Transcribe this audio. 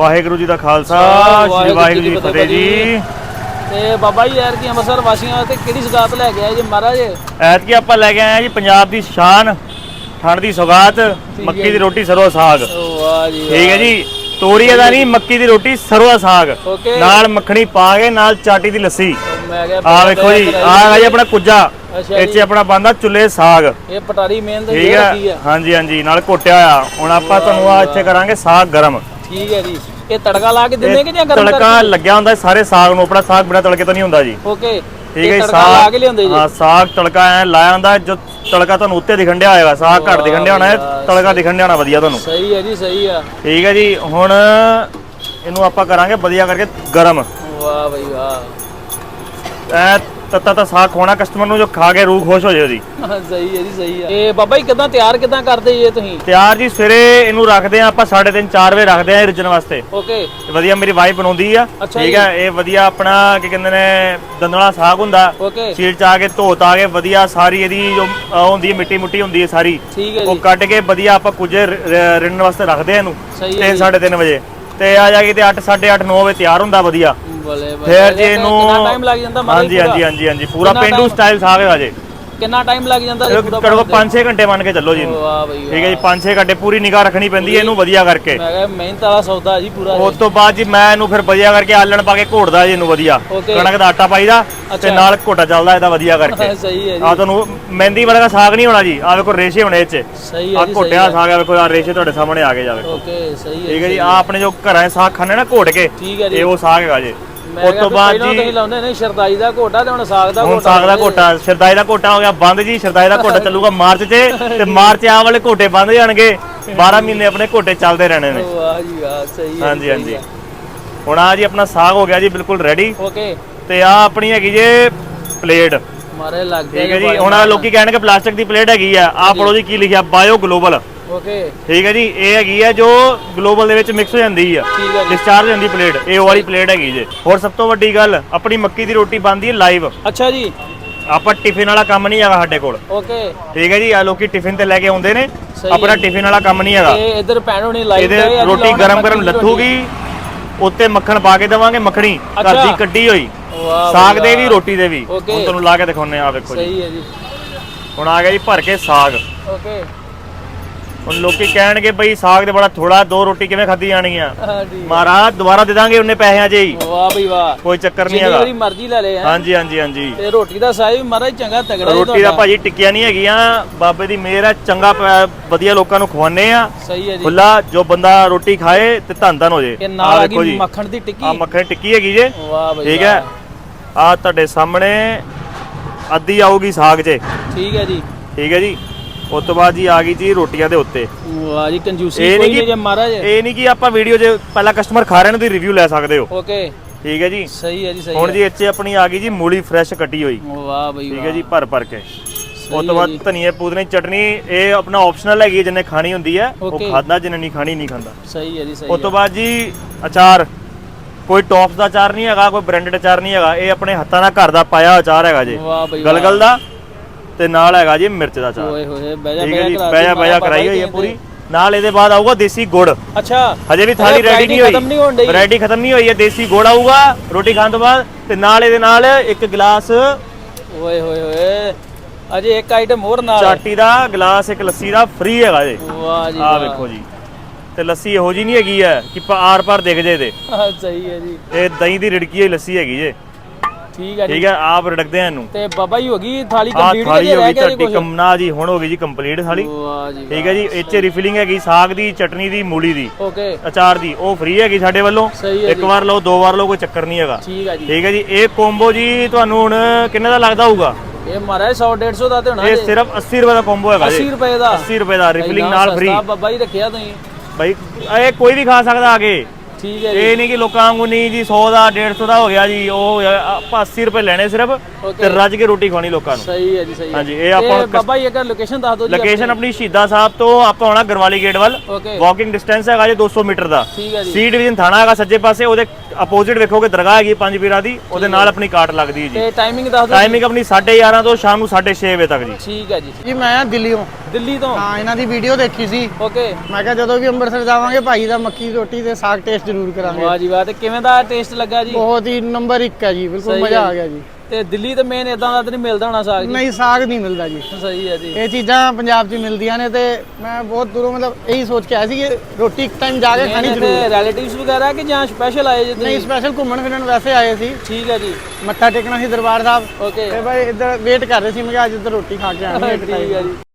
ਵਾਹਿਗੁਰੂ ਜੀ ਦਾ ਖਾਲਸਾ ਸ੍ਰੀ ਵਾਹਿਗੁਰੂ ਜੀ ਕੀ ਫਤਿਹ ਜੀ। ਤੇ ਬਾਬਾ ਜੀ ਯਾਰ ਕੀ ਅੰਮ੍ਰਿਤਸਰ ਵਾਸੀਆਂ ਤੇ ਕਿਹੜੀ ਸਗਾਤ ਲੈ ਕੇ ਆਏ ਜੀ ਮਹਾਰਾਜ? ਐਤਕੀ ਆਪਾਂ ਲੈ ਕੇ ਆਏ ਆ ਜੀ ਪੰਜਾਬ ਦੀ ਸ਼ਾਨ ਠੰਡ ਦੀ ਸੌਗਾਤ ਮੱਕੀ ਦੀ ਰੋਟੀ ਸਰੋਂ ਦਾ ਸਾਗ। ਵਾਹ ਜੀ ਠੀਕ ਹੈ ਜੀ। ਤੋਰੀਏ ਦਾ ਨਹੀਂ ਮੱਕੀ ਦੀ ਰੋਟੀ ਸਰੋਂ ਦਾ ਸਾਗ। ਨਾਲ ਮੱਖਣੀ ਪਾ ਕੇ ਨਾਲ ਚਾਟੀ ਦੀ ਲੱਸੀ। ਆ ਵੇਖੋ ਜੀ ਆ ਹੈਗਾ ਜੀ ਆਪਣਾ ਕੁੱਜਾ 'ਚ ਆਪਣਾ ਬੰਦਾ ਚੁੱਲੇ ਸਾਗ। ਇਹ ਪਟਾਰੀ ਮੇਨ ਤੇ ਠੀਕ ਇਹ ਹੈ। ਹਾਂਜੀ ਹਾਂਜੀ ਨਾਲ ਘੋਟਿਆ ਆ ਹੁਣ ਆਪਾਂ ਤੁਹਾਨੂੰ ਆ ਇੱਥੇ ਕਰਾਂਗੇ ਸਾਗ ਗਰਮ। ਠੀਕ ਹੈ ਜੀ। ਇਹ ਤੜਕਾ ਲਾ ਕੇ ਦਿੰਦੇ ਕਿ ਜਾਂ ਗਰਮ ਤੜਕਾ ਲੱਗਿਆ ਹੁੰਦਾ ਸਾਰੇ ਸਾਗ ਨੂੰ ਆਪਣਾ ਸਾਗ ਬਿਨਾ ਤੜਕੇ ਤੋਂ ਨਹੀਂ ਹੁੰਦਾ ਜੀ। ਓਕੇ। ਠੀਕ ਹੈ ਤੜਕਾ ਲਾ ਕੇ ਲਿਆਉਂਦੇ ਜੀ? ਹਾਂ ਸਾਗ ਤੜਕਾ ਐ ਲਾਇਆ ਹੁੰਦਾ ਜੋ ਤੜਕਾ ਤੁਹਾਨੂੰ ਉੱਤੇ ਦਿਖਣ ਡਿਆ ਹੋਏਗਾ ਸਾਗ ਘੱਟ ਦਿਖਣ ਡਿਆ ਹੋਣਾ ਹੈ, ਤੜਕਾ ਦਿਖਣ ਡਿਆ ਹੋਣਾ ਵਧੀਆ ਤੁਹਾਨੂੰ। ਸਹੀ ਹੈ ਜੀ ਸਹੀ ਆ। ਠੀਕ ਹੈ ਜੀ ਹੁਣ ਇਹਨੂੰ ਆਪਾਂ ਕਰਾਂਗੇ ਵਧੀਆ ਕਰਕੇ ਗਰਮ। ਵਾਹ ਬਈ ਵਾਹ। ਐ ਤੱਤਾ ਤਾਂ ਸਾਗ ਖਵਾਉਣਾ ਕਸਟਮਰ ਨੂੰ ਜੋ ਖਾ ਕੇ ਰੂਹ ਖੁਸ਼ ਹੋ ਜਾਏ ਉਹਦੀ। ਸਹੀ ਹੈ ਜੀ ਸਹੀ ਆ ਇਹ ਬਾਬਾ ਜੀ ਕਿਦਾਂ ਤਿਆਰ ਕਿਦਾਂ ਕਰਦੇ ਜੀ ਇਹ ਤੁਸੀਂ? ਤਿਆਰ ਜੀ ਸਵੇਰੇ ਇਹਨੂੰ ਰੱਖਦੇ ਆ ਆਪਾਂ 3:30 4 ਵਜੇ ਰੱਖਦੇ ਆ ਰਿਜਨ ਵਾਸਤੇ। ਓਕੇ। ਤੇ ਵਧੀਆ ਮੇਰੀ ਵਾਈਫ ਬਣਾਉਂਦੀ ਆ। ਅੱਛਾ ਠੀਕ ਹੈ ਇਹ ਵਧੀਆ ਆਪਣਾ ਕੀ ਕਹਿੰਦੇ ਨੇ ਦੰਦਲਾ ਸਾਗ ਹੁੰਦਾ। ਓਕੇ। ਸੀਲ ਚ ਕੇ ਧੋ ਤਾ ਕੇ ਵਧੀਆ ਸਾਰੀ ਇਹਦੀ ਜੋ ਹੁੰਦੀ ਹੈ ਮਿੱਟੀ ਮੁੱਟੀ ਹੁੰਦੀ ਹੈ ਸਾਰੀ। ਠੀਕ ਹੈ ਉਹ ਜੀ। ਕੱਢ ਕੇ ਵਧੀਆ ਆਪਾਂ ਕੁਝ ਰਿੰਨ ਵਾਸਤੇ ਰੱਖਦੇ ਆ ਇਹਨੂੰ। ਸਹੀ ਹੈ 3 3:30 ਵਜੇ। ਤੇ ਆ ਜਾ ਕੇ ਤੇ 8 8:30 9 ਵਜੇ ਤਿਆਰ ਹੁੰਦਾ ਵਧੀਆ। ਬਲੇ ਬਲੇ ਫਿਰ ਜੇ ਇਹਨੂੰ ਕਿੰਨਾ ਟਾਈਮ ਲੱਗ ਜਾਂਦਾ ਮਹਾਰਾਜ ਹਾਂਜੀ ਹਾਂਜੀ ਹਾਂਜੀ ਹਾਂਜੀ ਪੂਰਾ ਕਿੰਨਾ ਪਿੰਡੂ time? ਸਟਾਈਲ ਸਾਗ ਹੈ ਅਜੇ ਕਿੰਨਾ ਟਾਈਮ ਲੱਗ ਜਾਂਦਾ ਜੀ ਪੂਰਾ ਕਰੋ 5-6 ਘੰਟੇ ਮੰਨ ਕੇ ਚੱਲੋ ਜੀ ਇਹਨੂੰ। ਵਾਹ ਬਈ ਠੀਕ ਹੈ ਜੀ 5-6 ਘੰਟੇ ਪੂਰੀ ਨਿਗਾਹ ਰੱਖਣੀ ਪੈਂਦੀ ਹੈ ਇਹਨੂੰ ਵਧੀਆ ਕਰਕੇ। ਮੈਂ ਕਿਹਾ ਮਿਹਨਤ ਵਾਲਾ ਸੌਦਾ ਜੀ ਪੂਰਾ ਉਸ ਤੋਂ ਬਾਅਦ ਜੀ ਮੈਂ ਇਹਨੂੰ ਫਿਰ ਵਧੀਆ ਕਰਕੇ ਆਲਣ ਪਾ ਕੇ ਘੋੜਦਾ ਜੀ ਇਹਨੂੰ ਵਧੀਆ। Okay. ਕਣਕ ਦਾ ਆਟਾ ਪਾਈਦਾ ਤੇ ਅੱਛਾ। ਨਾਲ ਘੋਟਾ ਚੱਲਦਾ ਇਹਦਾ ਵਧੀਆ ਕਰਕੇ। ਸਹੀ ਹੈ ਜੀ। ਆ ਤੁਹਾਨੂੰ ਮਹਿੰਦੀ ਵਾਲਾ ਦਾ ਸਾਗ ਨਹੀਂ ਹੋਣਾ ਜੀ ਆ ਵੇਖੋ ਰੇਸ਼ੇ ਹੋਣੇ ਇਹ ਚ ਸਹੀ ਆ ਹੈ ਜੀ ਸਹੀ ਘੋਟਿਆ ਸਾਗ ਆ ਵੇਖੋ ਆ ਰੇਸ਼ੇ ਤੁਹਾਡੇ ਸਾਹਮਣੇ ਆ ਕੇ ਜਾਵੇ। ਓਕੇ ਸਹੀ ਹੈ ਠੀਕ ਹੈ ਜੀ ਆ ਆਪਣੇ ਜੋ ਘਰਾਂ 'ਚ ਸਾਗ ਖਾਣੇ ਨਾ ਘੋਟ ਕੇ ਠੀਕ ਹੈ ਜੀ। ਇਹ ਉਹ ਸਾਗ ਹੈਗਾ ਜੀ। ਉਸ ਤੋਂ ਬਾਅਦ ਤੁਸੀਂ ਜੀ ਲਾਉਂਦੇ ਨੇ ਸ਼ਰਦਾਈ ਦਾ ਘੋਟਾ ਤੇ ਹੁਣ ਸਾਗ ਦਾ ਹੁਣ ਘੋਟਾ ਸਾਗ ਦਾ ਘੋਟਾ ਸ਼ਰਦਾਈ ਦਾ ਘੋਟਾ ਹੋ ਗਿਆ ਬੰਦ ਜੀ ਸ਼ਰਦਾਈ ਦਾ ਘੋਟਾ ਚੱਲੂਗਾ ਮਾਰਚ 'ਚ ਤੇ ਮਾਰਚ ਆ ਵਾਲੇ ਘੋਟੇ ਬੰਦ ਜਾਣਗੇ। 12 ਮਹੀਨੇ ਆਪਣੇ ਘੋਟੇ ਚੱਲਦੇ ਰਹਿਣੇ ਨੇ। ਵਾਹ ਜੀ ਵਾਹ ਸਹੀ ਹੈ ਹਾਂਜੀ ਹਾਂਜੀ। ਹੁਣ ਆ ਜੀ ਆਪਣਾ ਸਾਗ ਹੋ ਗਿਆ ਜੀ ਬਿਲਕੁਲ ਰੈਡੀ ਓਕੇ ਤੇ ਆ ਆਪਣੀ ਹੈਗੀ ਜੇ ਪਲੇਟ। ਮਾਰੇ ਲੱਗ ਗਿਆ ਠੀਕ ਹੈ ਜੀ ਹੁਣ ਲੋਕੀ ਕਹਿਣਗੇ ਪਲਾਸਟਿਕ ਦੀ ਪਲੇਟ ਹੈਗੀ ਆ। ਆਹ ਪੜੋ ਜੀ ਕੀ ਲਿਖਿਆ? ਬਾਇਓ ਗਲੋਬਲ ਓਕੇ ਠੀਕ ਹੈ ਜੀ ਇਹ ਹੈਗੀ ਆ ਜੋ ਗਲੋਬਲ ਦੇ ਵਿੱਚ ਮਿਕਸ ਹੋ ਜਾਂਦੀ ਆ। ਠੀਕ ਹੈ ਜੀ ਡਿਸਚਾਰਜ ਪਲੇਟ ਇਹ ਉਹ ਵਾਲੀ ਪਲੇਟ ਹੈਗੀ ਜੇ। ਹੋਰ ਸਭ ਤੋਂ ਵੱਡੀ ਗੱਲ ਆਪਣੀ ਮੱਕੀ ਦੀ ਰੋਟੀ ਬਣਦੀ ਹੈ ਲਾਈਵ ਅੱਛਾ ਜੀ। ਆਪਾਂ ਟਿਫਿਨ ਵਾਲਾ ਕੰਮ ਨਹੀਂ ਹੈਗਾ ਸਾਡੇ ਕੋਲ। ਓਕੇ ਠੀਕ ਹੈ ਜੀ ਆ ਲੋਕੀ ਟਿਫਿਨ ਤੇ ਲੈ ਕੇ ਆਉਂਦੇ ਨੇ। ਸਹੀ। ਆਪਣਾ ਟਿਫਿਨ ਵਾਲਾ ਕੰਮ ਨਹੀਂ ਹੈਗਾ। ਇਹ ਇਧਰ ਪੈਣ ਹੋਣੀ ਲਾਈਵ ਇਹਦੇ ਰੋਟੀ ਗਰਮ ਗਰਮ ਲੱਥੂਗੀ। ਉੱਤੇ ਮੱਖਣ ਪਾ ਕੇ ਦੇਵਾਂਗੇ ਮੱਖਣੀ ਘਰ ਦੀ। ਕੱਢੀ ਹੋਈ। ਵਾਹ ਸਾਗ ਦੇ ਵੀ ਰੋਟੀ ਦੇ ਵੀ. ਹੁਣ ਤੁਹਾਨੂੰ ਲਾ ਕੇ ਦਿਖਾਉਨੇ ਆ ਵੇਖੋ ਜੀ। ਸਹੀ ਹੈ ਜੀ। ਹੁਣ ਆ ਗਿਆ ਜੀ ਭਰ ਕੇ ਸਾਗ। ਓਕੇ ਹੁਣ ਲੋਕੀ ਕਹਿਣਗੇ ਬਈ ਸਾਗ ਤੇ ਬੜਾ ਥੋੜਾ ਦੋ ਰੋਟੀ ਕਿਵੇਂ ਖਾਧੀ ਜਾਣੀ ਆ? ਮਹਾਰਾਜ ਦੁਬਾਰਾ ਦੇ ਦਾਂਗੇ ਉਹਨੇ ਪੈਸਿਆਂ 'ਚ ਹੀ। ਵਾਹ ਬਈ ਵਾਹ। ਕੋਈ ਚੱਕਰ ਨਹੀਂ ਜਿੰਨੀ ਹੈਗਾ। ਵਾਰੀ ਮਰਜ਼ੀ ਲੈ ਲੈ। ਹਾਂਜੀ ਹਾਂਜੀ ਹਾਂਜੀ। ਤੇ ਰੋਟੀ ਦਾ ਸਾਈਜ਼ ਵੀ ਮਹਾਰਾਜ ਚੰਗਾ ਤਗੜਾ ਜੀ ਰੋਟੀ ਦਾ। ਭਾਜੀ ਟਿੱਕੀਆਂ ਨਹੀਂ ਹੈਗੀਆਂ। ਬਾਬੇ ਦੀ ਮਿਹਰ ਹੈ ਚੰਗਾ ਵਧੀਆ ਲੋਕਾਂ ਨੂੰ ਖਵਾਉਂਦੇ ਆ। ਸਹੀ ਹੈ ਜੀ। ਖੁੱਲਾ ਜੋ ਬੰਦਾ ਰੋਟੀ ਖਾਏ ਤੇ ਧੰਨ ਧੰਨ ਹੋ ਜੇ। ਇਹ ਨਾਲ ਆ ਗਈ ਮੱਖਣ ਦੀ ਆ ਟਿੱਕੀ ਮੱਖਣ ਟਿੱਕੀ ਹੈਗੀ ਜੇ। ਵਾਹ ਬਈ ਠੀਕ ਹੈ। ਆ ਤੁਹਾਡੇ ਸਾਹਮਣੇ ਅੱਧੀ ਆਊਗੀ ਸਾਗ 'ਚ ਠੀਕ ਹੈ ਜੀ। ਠੀਕ ਹੈ ਜੀ। ਉਸ ਤੋਂ ਬਾਅਦ ਜੀ ਆ ਗਈ ਜੀ ਰੋਟੀਆਂ ਦੇ ਉੱਤੇ। ਵਾਹ ਜੀ ਕੰਜੂਸੀ ਇਹ ਕੋਈ ਨਹੀਂ ਨਹੀਂ ਕਿ- ਜੇ ਮਹਾਰਾਜ। ਇਹ ਨਹੀਂ ਕਿ ਆਪਾਂ ਵੀਡੀਓ 'ਚ ਪਹਿਲਾਂ ਕਸਟਮਰ ਖਾ ਰਹੇ ਨੇ ਤੁਸੀਂ ਰਿਵਿਊ ਲੈ ਸਕਦੇ ਹੋ। ਓਕੇ ਠੀਕ ਹੈ ਜੀ। ਸਹੀ ਹੈ ਜੀ ਸਹੀ ਹੁਣ ਹੈ। ਜੀ ਇੱਥੇ ਆਪਣੀ ਆ ਗਈ ਜੀ ਮੂਲੀ ਫਰੈਸ਼ ਕੱਟੀ ਹੋਈ। ਵਾਹ ਬਈ ਠੀਕ ਹੈ ਜੀ ਭਰ ਭਰ ਕੇ। ਉਸ ਤੋਂ ਬਾਅਦ ਜੀ। ਧਨੀਏ ਪੂਦਨੇ ਚਟਨੀ ਇਹ ਆਪਣਾ ਆਪਸ਼ਨਲ ਹੈਗੀ ਹੈ, ਜਿਹਨੇ ਖਾਣੀ ਹੁੰਦੀ ਹੈ ਉਹ Okay. ਖਾਦਾ ਜਿਹਨੇ ਨਹੀਂ ਖਾਣੀ ਨਹੀਂ ਖਾਂਦਾ। ਸਹੀ ਹੈ ਜੀ ਸਹੀ ਉਸ ਤੋਂ ਬਾਅਦ ਜੀ ਅਚਾਰ। ਕੋਈ ਟੌਪਸ ਦਾ ਅਚਾਰ ਨਹੀਂ ਹੈਗਾ ਕੋਈ ਬ੍ਰਾਂਡਡ ਅਚਾਰ ਨਹੀਂ ਹੈਗਾ ਇਹ ਆਪਣੇ ਹੱਥਾਂ ਨਾਲ ਘਰ ਦਾ ਪਾਇਆ ਅਚਾਰ ਹੈਗਾ ਜੀ। ਵਾਹ ਬਈ ਵਾਹ। ਗਲਗਲ ਦਾ ਤੇ ਨਾਲ ਹੈਗਾ ਜੀ ਮਿਰਚ ਦਾ ਅਚਾਰ ਓਏ ਹੋਏ ਬਹਿ ਜਾ ਠੀਕ ਹੈ ਜੀ ਜਾ ਦਿੱਤੀ ਬਹਿ ਜਾ ਬਾਬਾ ਕਰਾਈ ਹੋਈ ਹੈ। ਪੂਰੀ। ਨਾਲ ਇਹਦੇ ਬਾਅਦ ਆਊਗਾ ਦੇਸੀ ਗੁੜ। ਅੱਛਾ ਹਜੇ ਵੀ ਥਾਲੀ ਰੈਡੀ ਨਹੀਂ ਹੋਈ। ਖਤਮ ਨਹੀਂ ਹੋਣ ਡਈ। ਵੈਰਾਈਟੀ ਖਤਮ ਨਹੀਂ ਹੋਈ ਹੈ ਦੇਸੀ ਗੁੜ ਆਊਗਾ ਰੋਟੀ ਖਾਣ ਤੋਂ ਬਾਅਦ ਤੇ ਨਾਲ ਇਹਦੇ ਨਾਲ ਇੱਕ ਗਲਾਸ ਓਏ ਹੋਏ ਹੋਏ ਅਜੇ ਇੱਕ ਆਈਟਮ ਹੋਰ ਨਾਲ ਚਾਟੀ ਦਾ ਗਲਾਸ ਇੱਕ ਲੱਸੀ ਦਾ ਫ੍ਰੀ ਹੈਗਾ ਜੀ। ਵਾਹ ਜੀ ਆਹ ਵੇਖੋ ਜੀ। ਤੇ ਲੱਸੀ ਇਹੋ ਜੀ ਨਹੀਂ ਹੈਗੀ ਹੈ ਕਿ ਆਰ ਪਾਰ ਦਿਖ ਜੇ ਤੇ ਵਾਹ ਸਹੀ ਹੈ ਜੀ। ਇਹ ਦਹੀਂ ਦੀ ਰਿੜਕੀ ਹੋਈ ਲੱਸੀ ਹੈਗੀ ਜੇ। ਠੀਕ ਹੈ ਜੀ। ਠੀਕ ਹੈ ਆਪ ਰਿੜਕਦੇ ਆ ਇਹਨੂੰ। ਤੇ ਬਾਬਾ ਜੀ ਹੋ ਗਈ ਥਾਲੀ ਕੰਪਲੀਟ ਥਾਲੀ ਕੇ ਹੋ ਰਹਿ ਗਈ ਗਿਆ ਜੀ ਤੁਹਾਡੀ ਕੰਮਨਾ ਜੀ ਹੁਣ ਹੋ ਗਈ ਜੀ ਕੰਪਲੀਟ ਥਾਲੀ। ਵਾਹ ਜੀ ਠੀਕ ਹੈ ਜੀ ਇਹ 'ਚ ਰਿਫਿਲਿੰਗ ਹੈਗੀ ਸਾਗ ਦੀ ਚਟਨੀ ਦੀ ਮੂਲੀ ਦੀ। ਓਕੇ। ਅਚਾਰ ਦੀ ਉਹ ਫ੍ਰੀ ਹੈਗੀ ਸਾਡੇ ਵੱਲੋਂ। ਸਹੀ ਹੈ ਇੱਕ ਵਾਰ ਲਓ ਦੋ ਵਾਰ ਲਓ ਕੋਈ ਚੱਕਰ ਨਹੀਂ ਹੈਗਾ। ਠੀਕ ਹੈ ਜੀ। ਠੀਕ ਹੈ ਜੀ ਇਹ ਕੋਂਬੋ ਜੀ ਤੁਹਾਨੂੰ ਹੁਣ ਕਿੰਨੇ ਦਾ ਲੱਗਦਾ ਹੋਊਗਾ? ਇਹ ਮਾਰਾ 100 150 ਦਾ ਤੇ ਹੋਣਾ ਇਹ ਜੀ। ਸਿਰਫ 80 ਰੁਪਏ ਦਾ ਕੋਂਬੋ ਹੈਗਾ 80 ਜੀ ਰੁਪਏ ਦਾ। 80 ਰੁਪਏ ਦਾ ਰਿਫਿਲਿੰਗ ਇੰਨਾ ਨਾਲ ਫ੍ਰੀ ਸਸਤਾ ਬਾਬਾ ਜੀ ਰੱਖਿਆ ਤੁਸੀਂ। ਭਾਈ ਇਹ ਕੋਈ ਵੀ ਖਾ ਸਕਦਾ ਆਗੇ ਠੀਕ ਹੈ ਜੀ। ਇਹ ਨਹੀਂ ਕਿ ਲੋਕਾਂ ਵਾਂਗੂ ਨਹੀਂ ਜੀ 100 ਦਾ 150 ਦਾ ਹੋ ਗਿਆ ਜੀ ਉਹ ਆਪਾਂ 80 ਰੁਪਏ ਲੈਣੇ ਸਿਰਫ ਤੇ ਰੱਜ ਕੇ ਰੋਟੀ ਖਵਾਣੀ ਲੋਕਾਂ ਨੂੰ। ਸਹੀ ਹੈ ਜੀ ਸਹੀ ਹੈ। ਹਾਂਜੀ, ਇਹ ਆਪਾਂ ਤੇ ਬਾਬਾ ਜੀ ਇੱਕ ਲੋਕੇਸ਼ਨ ਦੱਸ ਦਿਓ ਜੀ ਲੋਕੇਸ਼ਨ ਆਪਣੀ। ਸ਼ਹੀਦਾਂ ਸਾਹਿਬ ਤੋਂ ਆਪਾਂ ਆਉਣਾ ਗਰਵਾਲੀ ਗੇਟ ਵੱਲ। ਓਕੇ ਵਾਕਿੰਗ ਡਿਸਟੈਂਸ ਹੈਗਾ ਜੀ 200 ਮੀਟਰ ਦਾ। ਠੀਕ ਹੈ ਜੀ। ਸੀ ਡਿਵੀਜ਼ਨ ਥਾਣਾ ਹੈਗਾ ਸੱਜੇ ਪਾਸੇ ਉਹਦੇ ਆਪੋਜ਼ਿਟ ਵੇਖੋਗੇ ਦਰਗਾਹ ਹੈਗੀ ਪੰਜ ਪੀਰਾਂ ਦੀ ਉਹਦੇ ਨਾਲ ਆਪਣੀ ਕਾਟ ਲੱਗਦੀ ਹੈ ਜੀ। ਤੇ ਟਾਈਮਿੰਗ ਦੱਸ ਦਿਓ ਟਾਈਮਿੰਗ ਆਪਣੀ 11:30 ਤੋਂ ਸ਼ਾਮ ਨੂੰ 6:30 ਵਜੇ ਤੱਕ ਜੀ। ਠੀਕ ਹੈ ਜੀ। ਜੀ ਮੈਂ ਆ ਦਿੱਲੀੋਂ। ਦਿੱਲੀ ਤੋਂ? ਹਾਂ ਇਹਨਾਂ ਦੀ ਵੀਡੀਓ ਦੇਖੀ ਸੀ। ਓਕੇ ਮੈਂ ਕਿਹਾ ਜਦੋਂ ਵੀ ਅੰਮ੍ਰਿਤਸਰ ਜਾਵਾਂਗੇ ਭਾਈ ਦਾ ਮੱਕੀ ਦੀ ਰੋਟੀ ਤੇ ਸਾਗ ਟੇਸਟ ਜ਼ਰੂਰ ਕਰਾਂਗੇ। ਵਾਹ ਜੀ ਵਾਹ ਤੇ ਕਿਵੇਂ ਦਾ ਟੇਸਟ ਲੱਗਾ ਜੀ? ਬਹੁਤ ਹੀ ਨੰਬਰ 1 ਹੈ ਜੀ ਬਿਲਕੁਲ ਮਜ਼ਾ ਹੈ ਆ। ਗਿਆ ਜੀ। ਤੇ ਦਿੱਲੀ ਤੇ ਮੇਨ ਇਦਾਂ ਦਾ ਤਾਂ ਨਹੀਂ ਮਿਲਦਾ ਹੋਣਾ ਸਾਗ ਜੀ? ਨਹੀਂ ਸਾਗ ਨਹੀਂ ਮਿਲਦਾ ਜੀ। ਸਹੀ ਹੈ ਜੀ। ਇਹ ਚੀਜ਼ਾਂ ਪੰਜਾਬ 'ਚ ਮਿਲਦੀਆਂ ਨੇ ਤੇ ਮੈਂ ਬਹੁਤ ਦੂਰੋਂ ਮਤਲਬ ਇਹੀ ਸੋਚ ਕੇ ਆਇਆ ਸੀ ਕਿ ਰੋਟੀ ਇੱਕ ਟਾਈਮ ਜਾ ਕੇ ਖਾਣੀ ਜ਼ਰੂਰ। ਰਿਲੇਟਿਵਸ ਵਗੈਰਾ ਕਿ ਜਾਂ ਸਪੈਸ਼ਲ ਆਏ ਜੀ ਨਹੀਂ ਸਪੈਸ਼ਲ ਘੁੰਮਣ ਫਿਰਨ ਵੈਸੇ ਆਏ ਸੀ। ਠੀਕ ਹੈ ਜੀ। ਮੱਥਾ ਟੇਕਣਾ ਸੀ ਦਰਬਾਰ ਸਾਹਿਬ। ਓਕੇ ਤੇ ਭਾਈ ਇੱਧਰ ਵੇਟ ਕਰ ਰਹੇ ਸੀ ਮੈਂ ਕਿਹਾ ਅੱਜ ਇੱਧਰ ਰੋਟੀ ਖਾ ਕੇ ਆਣੀ ਹੈ ਠੀਕ ਹੈ ਜੀ।